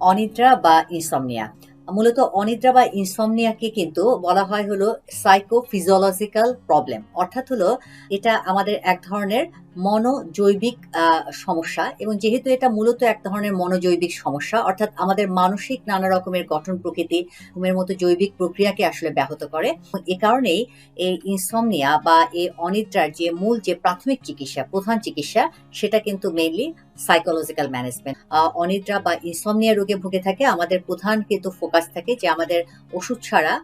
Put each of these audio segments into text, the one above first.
অনিদ্রা বা ইনসমনিয়া মূলত অনিদ্রা বা ইনসমনিয়াকে কিন্তু বলা হয় হলো সাইকোফিজিওলজিক্যাল প্রবলেম অর্থাৎ হলো এটা আমাদের এক ধরনের মনোজৈবিক সমস্যা এবং যেহেতু এটা মূলত এক ধরনের মনোজৈবিক সমস্যা, অর্থাৎ আমাদের মানসিক নানা রকমের গঠন প্রকৃতি ঘুমের মতো জৈবিক প্রক্রিয়াকে আসলে ব্যাহত করে। এ কারণেই এই ইনসমনিয়া বা এই অনিদ্রার যে মূল যে প্রাথমিক চিকিৎসা, প্রধান চিকিৎসা, সেটা কিন্তু মেইনলি সাইকোলজিক্যাল ম্যানেজমেন্ট অনিদ্রা বা ইনসমনিয়া রোগে ভুগে থাকে, আমাদের প্রধান কিন্তু ফোকাস থাকে যে আমাদের ওষুধ ছাড়া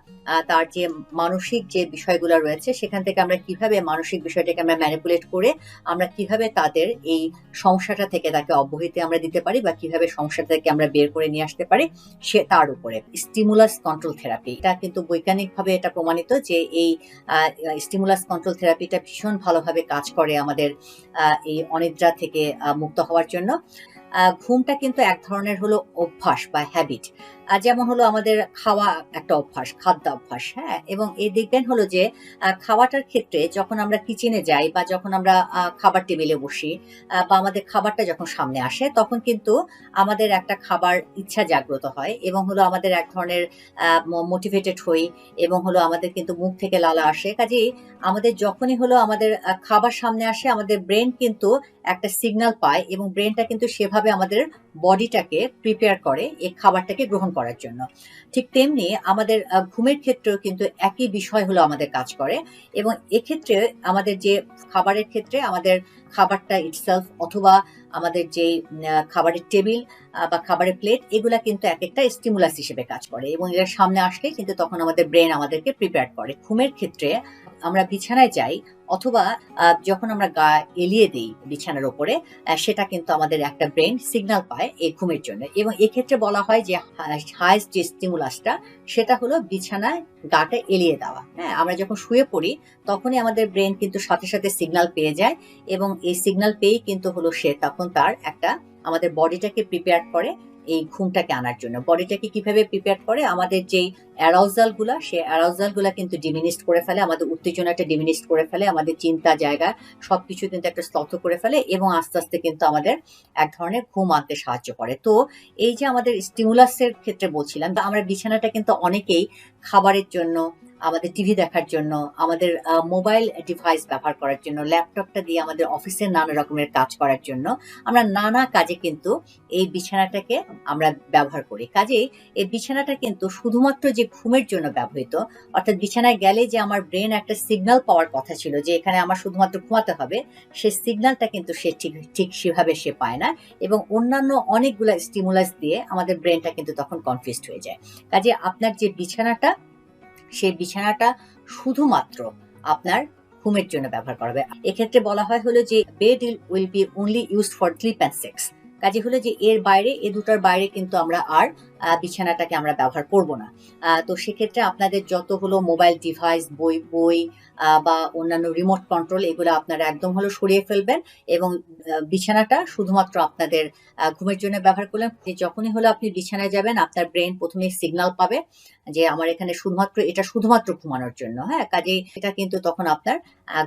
তার যে মানসিক যে বিষয়গুলো রয়েছে, সেখান থেকে আমরা কীভাবে মানসিক বিষয়টাকে আমরা ম্যানিপুলেট করে আমরা কীভাবে তাদের এই সমস্যাটা থেকে তাকে অব্যাহতি আমরা দিতে পারি বা কীভাবে সমস্যাটা থেকে আমরা বের করে নিয়ে আসতে পারি সে তার উপরে। স্টিমুলাস কন্ট্রোল থেরাপি এটা কিন্তু বৈজ্ঞানিকভাবে এটা প্রমাণিত যে এই স্টিমুলাস কন্ট্রোল থেরাপিটা ভীষণ ভালোভাবে কাজ করে আমাদের এই অনিদ্রা থেকে মুক্ত হওয়ার জন্য। ঘুমটা কিন্তু এক ধরনের হলো অভ্যাস বা হ্যাবিট যেমন হলো আমাদের খাওয়া একটা অভ্যাস, খাদ্য অভ্যাস হ্যাঁ? এবং এই দেখবেন হলো যে খাওয়াটার ক্ষেত্রে যখন আমরা কিচেনে যাই বা যখন আমরা খাবার টেবিলে বসি বা আমাদের খাবারটা যখন সামনে আসে, তখন কিন্তু আমাদের একটা খাবার ইচ্ছা জাগ্রত হয় এবং হলো আমাদের এক ধরনের মোটিভেটেড হই এবং হলো আমাদের কিন্তু মুখ থেকে লালা আসে। কাজেই আমাদের যখনই হলো আমাদের খাবার সামনে আসে, আমাদের ব্রেন কিন্তু একটা সিগন্যাল পায় এবং ব্রেনটা কিন্তু সেভাবে আমাদের বডিটাকে প্রিপেয়ার করে এই খাবারটাকে গ্রহণ করার জন্য। ঠিক তেমনি আমাদের ঘুমের ক্ষেত্রেও কিন্তু একই বিষয় হলো আমাদের কাজ করে এবং এক্ষেত্রে আমাদের যে খাবারের ক্ষেত্রে আমাদের খাবারটা ইটসেলফ অথবা আমাদের যে খাবারের টেবিল বা খাবারের প্লেট এগুলা কিন্তু এক একটা স্টিমুলাস হিসেবে কাজ করে এবং এর সামনে আসলে কিন্তু তখন আমাদের ব্রেন আমাদেরকে প্রিপেয়ার করে। ঘুমের ক্ষেত্রে আমরা বিছানায় যাই অথবা যখন আমরা গা এলিয়ে দিই বিছানার ওপরে সেটা কিন্তু আমাদের একটা ব্রেন সিগন্যাল পায় এই ঘুমের জন্য। এবং এক্ষেত্রে বলা হয় যে হাইস্ট যে স্টিমুলাসটা, সেটা হলো বিছানায় গাটা এলিয়ে দেওয়া। হ্যাঁ আমরা যখন শুয়ে পড়ি, তখনই আমাদের ব্রেন কিন্তু সাথে সাথে সিগন্যাল পেয়ে যায় এবং এই সিগনাল পেয়েই কিন্তু হলো সে তখন তার একটা, আমাদের বডিটাকে প্রিপেয়ার করে এই ঘুমটাকে আনার জন্য। বডিটাকে কীভাবে প্রিপেয়ার করে? আমাদের যেই অ্যারাউজালগুলা সে অ্যারাউজালগুলা কিন্তু ডিমিনিস্ট করে ফেলে, আমাদের উত্তেজনাটা ডিমিনিস্ট করে ফেলে, আমাদের চিন্তা, জায়গা সবকিছু কিন্তু একটা স্তব্ধ করে ফেলে এবং আস্তে আস্তে কিন্তু আমাদের এক ধরনের ঘুম আনতে সাহায্য করে। তো এই যে আমাদের স্টিমুলাসের ক্ষেত্রে বলছিলাম আমরা বিছানাটা কিন্তু অনেকেই খাবারের জন্য আমাদের টিভি দেখার জন্য, আমাদের মোবাইল ডিভাইস ব্যবহার করার জন্য ল্যাপটপটা দিয়ে আমাদের অফিসের নানা রকমের কাজ করার জন্য, আমরা নানা কাজে কিন্তু এই বিছানাটাকে আমরা ব্যবহার করি। কাজেই এই বিছানাটা কিন্তু শুধুমাত্র যে ঘুমের জন্য ব্যবহৃত, অর্থাৎ বিছানায় গেলে যে আমার ব্রেন একটা সিগন্যাল পাওয়ার কথা ছিল যে এখানে আমার শুধুমাত্র ঘুমাতে হবে সেই সিগন্যালটা কিন্তু সে ঠিক ঠিক সেভাবে সে পায় না এবং অন্যান্য অনেকগুলো স্টিমুলাস দিয়ে আমাদের ব্রেনটা কিন্তু তখন কনফিউজড হয়ে যায়। কাজে আপনার যে বিছানাটা সেই বিছানাটা শুধুমাত্র আপনার ঘুমের জন্য ব্যবহার করা হবে। এক্ষেত্রে বলা হয় হলো যে bed will be only use for sleep and sex কাজে হলো যে এর বাইরে, এ দুটার বাইরে কিন্তু আমরা আর বিছানাটাকে আমরা ব্যবহার করব না। তো সেক্ষেত্রে আপনাদের যত হলো মোবাইল ডিভাইস বই বই বা অন্যান্য রিমোট কন্ট্রোল এগুলো আপনারা একদম হলো সরিয়ে ফেলবেন এবং বিছানাটা শুধুমাত্র আপনাদের ঘুমের জন্য ব্যবহার করলেন। যখনই হলো আপনি বিছানায় যাবেন, আপনার ব্রেন প্রথমে সিগন্যাল পাবে যে আমার এখানে শুধুমাত্র, এটা শুধুমাত্র ঘুমানোর জন্য। হ্যাঁ কাজে এটা কিন্তু তখন আপনার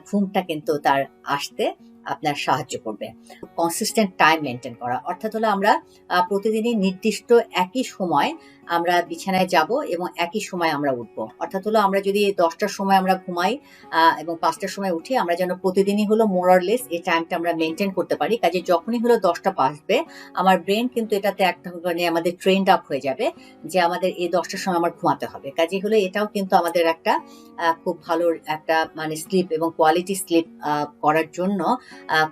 ঘুমটা কিন্তু তার আসতে আপনার সাহায্য করবে। কনসিস্টেন্ট টাইম মেনটেন করা। অর্থাৎ হলো আমরা প্রতিদিনই নির্দিষ্ট একই সময় আমরা বিছানায় যাব এবং একই সময় আমরা উঠব। অর্থাৎ হলো আমরা যদি দশটার সময় আমরা ঘুমাই এবং পাঁচটার সময় উঠি, আমরা যেন প্রতিদিনই হলো মোরারলেস এই টাইমটা আমরা মেনটেন করতে পারি। কাজে যখনই হলো দশটা বাজবে আমার ব্রেন কিন্তু এটাতে একটা মানে আমাদের ট্রেন্ড আপ হয়ে যাবে যে আমাদের এই দশটার সময় আমার ঘুমাতে হবে। কাজে হলো এটাও কিন্তু আমাদের একটা খুব ভালো একটা মানে স্লিপ এবং কোয়ালিটি স্লিপ করার জন্য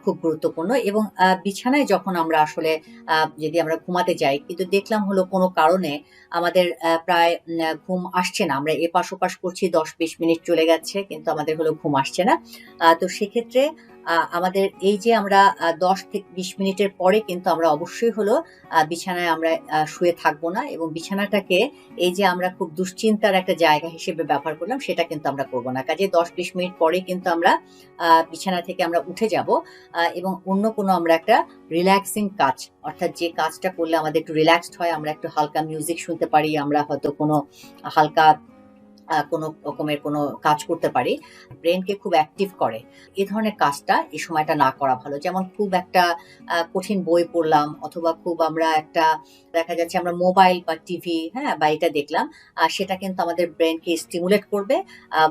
খুব গুরুত্বপূর্ণ। এবং বিছানায় যখন আমরা আসলে যদি আমরা ঘুমাতে যাই, কিন্তু দেখলাম হলো কোনো কারণে আমাদের প্রায় ঘুম আসছে না। আমরা এপাশ ওপাশ করছি দশ বিশ মিনিট চলে গেছে, কিন্তু আমাদের হলো ঘুম আসছে না। তো সেক্ষেত্রে আমাদের এই যে আমরা দশ থেকে বিশ মিনিটের পরে কিন্তু আমরা অবশ্যই হলো বিছানায় আমরা শুয়ে থাকব না এবং বিছানাটাকে এই যে আমরা খুব দুশ্চিন্তার একটা জায়গা হিসেবে ব্যবহার করলাম, সেটা কিন্তু আমরা করব না। কাজে দশ বিশ মিনিট পরে কিন্তু আমরা বিছানা থেকে আমরা উঠে যাব এবং অন্য কোনো আমরা একটা রিল্যাক্সিং কাজ, অর্থাৎ যে কাজটা করলে আমাদের একটু রিল্যাক্সড হয়, আমরা একটু হালকা মিউজিক শুনতে পারি, আমরা হয়তো কোনো হালকা কোনো রকমের কোনো কাজ করতে পারি ব্রেনকে খুব অ্যাক্টিভ করে। এই ধরনের কাজটা এই সময়টা না করা ভালো। যেমন খুব একটা কঠিন বই পড়লাম অথবা খুব আমরা একটা, দেখা যাচ্ছে আমরা মোবাইল বা টিভি হ্যাঁ বা এটা দেখলাম আর সেটা কিন্তু আমাদের ব্রেনকে স্টিমুলেট করবে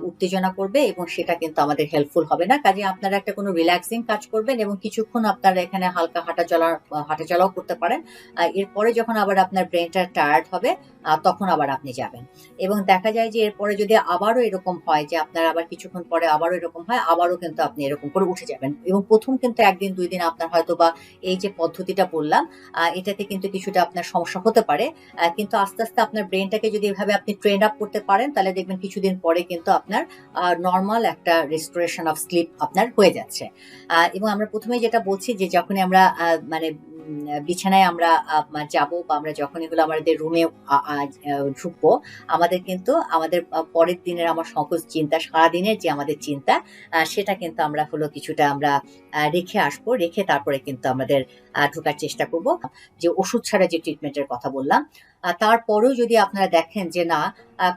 উত্তেজনা করবে এবং সেটা কিন্তু আমাদের হেল্পফুল হবে না। কাজে আপনারা একটা কোনো রিল্যাক্সিং কাজ করবেন এবং কিছুক্ষণ আপনারা এখানে হালকা হাঁটা চলা হাঁটা চলাও করতে পারেন। এরপরে যখন আবার আপনার ব্রেনটা টায়ার্ড হবে তখন আবার আপনি যাবেন। এবং দেখা যায় যে এরপরে যদি আবারও এরকম হয় যে আপনার আবার কিছুক্ষণ পরে আবারও এরকম হয়, আবারও কিন্তু আপনি এরকম করে উঠে যাবেন। এবং প্রথম কিন্তু একদিন, দুই দিন আপনার হয়তো বা এই যে পদ্ধতিটা বললাম এটাতে কিন্তু কিছুটা আপনার সমস্যা হতে পারে। কিন্তু আস্তে আস্তে আপনার ব্রেনটাকে যদি এভাবে আপনি ট্রেন আপ করতে পারেন, তাহলে দেখবেন কিছুদিন পরে কিন্তু আপনার নর্মাল একটা রেস্টোরেশন অফ স্লিপ আপনার হয়ে যাচ্ছে। এবং আমরা প্রথমে যেটা বলছি যে যখনই আমরা মানে বিছানায় আমরা যাব বা আমরা যখন এগুলো আমাদের রুমে ঢুকবো, আমাদের কিন্তু, আমাদের পরের দিনের আমার সংকোচ চিন্তা, সারাদিনের যে আমাদের চিন্তা সেটা কিন্তু আমরা হলো কিছুটা আমরা রেখে আসব, রেখে তারপরে কিন্তু আমাদের ঢোকার চেষ্টা করব। যে ওষুধ ছাড়া যে ট্রিটমেন্টের কথা বললাম তারপরেও যদি আপনারা দেখেন যে না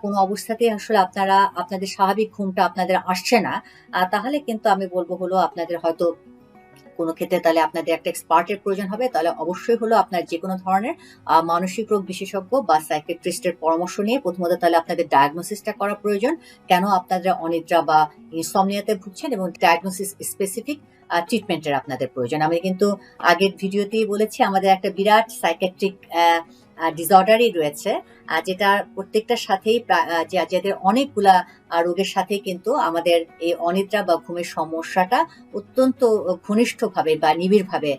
কোনো অবস্থাতেই আসলে আপনারা, আপনাদের স্বাভাবিক ঘুমটা আপনাদের আসছে না তাহলে কিন্তু আমি বলব হলো আপনাদের হয়তো কোনো ক্ষেত্রে তাহলে আপনাদের একটা এক্সপার্টের প্রয়োজন হবে, তাহলে অবশ্যই হলো আপনার যে কোনো ধরনের মানসিক রোগ বিশেষজ্ঞ বা সাইকেট্রিস্টের পরামর্শ নিয়ে প্রথমত তাহলে আপনাদের ডায়াগনোসিসটা করা প্রয়োজন, কেন আপনারা অনিদ্রা বা ইনসমনিয়াতে ভুগছেন এবং ডায়াগনোসিস স্পেসিফিক ট্রিটমেন্টের আপনাদের প্রয়োজন। আমি কিন্তু আগের ভিডিওতেই বলেছি, আমাদের একটা বিরাট সাইকেট্রিক ডিসঅর্ডারই রয়েছে যেটা প্রত্যেকটার সাথেই যাদের অনেকগুলা রোগের সাথে কিন্তু আমাদের এই অনিদ্রা বা ঘুমের সমস্যাটা অত্যন্ত ঘনিষ্ঠভাবে বা নিবিড়ভাবে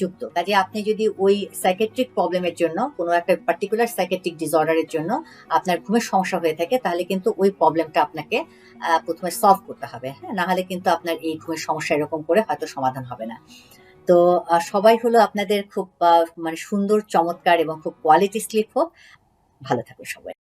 যুক্ত। কাজে আপনি যদি ওই সাইকেট্রিক প্রবলেমের জন্য, কোনো একটা পার্টিকুলার সাইকেট্রিক ডিসঅর্ডারের জন্য আপনার ঘুমের সমস্যা হয়ে থাকে, তাহলে কিন্তু ওই প্রবলেমটা আপনাকে প্রথমে সলভ করতে হবে হ্যাঁ? নাহলে কিন্তু আপনার এই ঘুমের সমস্যা এরকম করে হয়তো সমাধান হবে না। তো সবাই হলো আপনাদের খুব মানে সুন্দর, চমৎকার এবং খুব কোয়ালিটি স্লিপ হোক। ভালো থাকবে সবাই।